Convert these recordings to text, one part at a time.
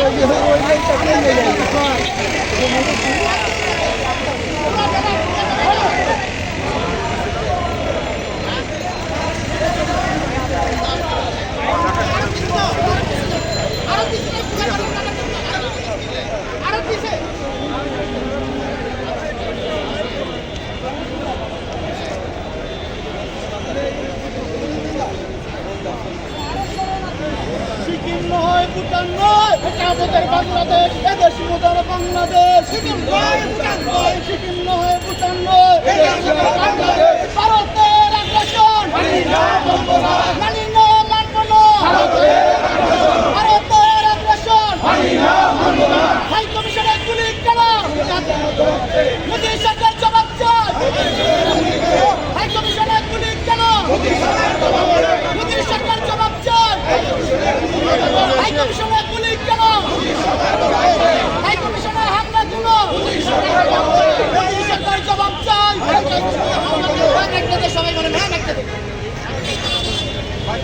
Yeah. Bhutan নয়, এটা আমাদের বাংলাদেশ এদেশ মোদার বাংলাদেশ। সিকিম নয় ভুটান নয়, সিকিম নয় ভুটান নয় এটা ভারত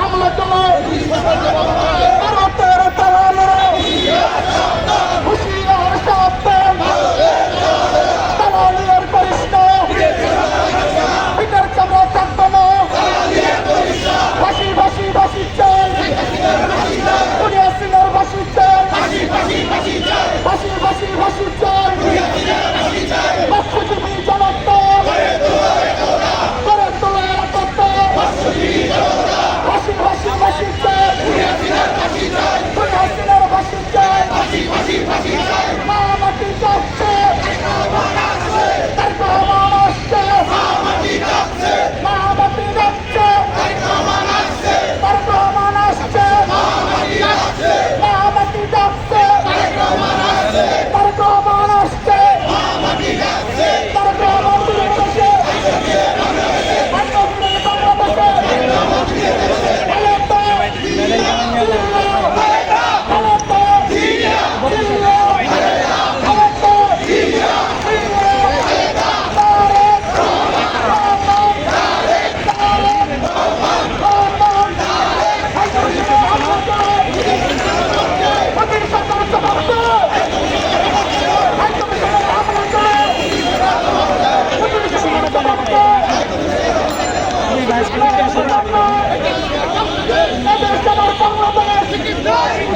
হামলা চালায় Tomás, que dói!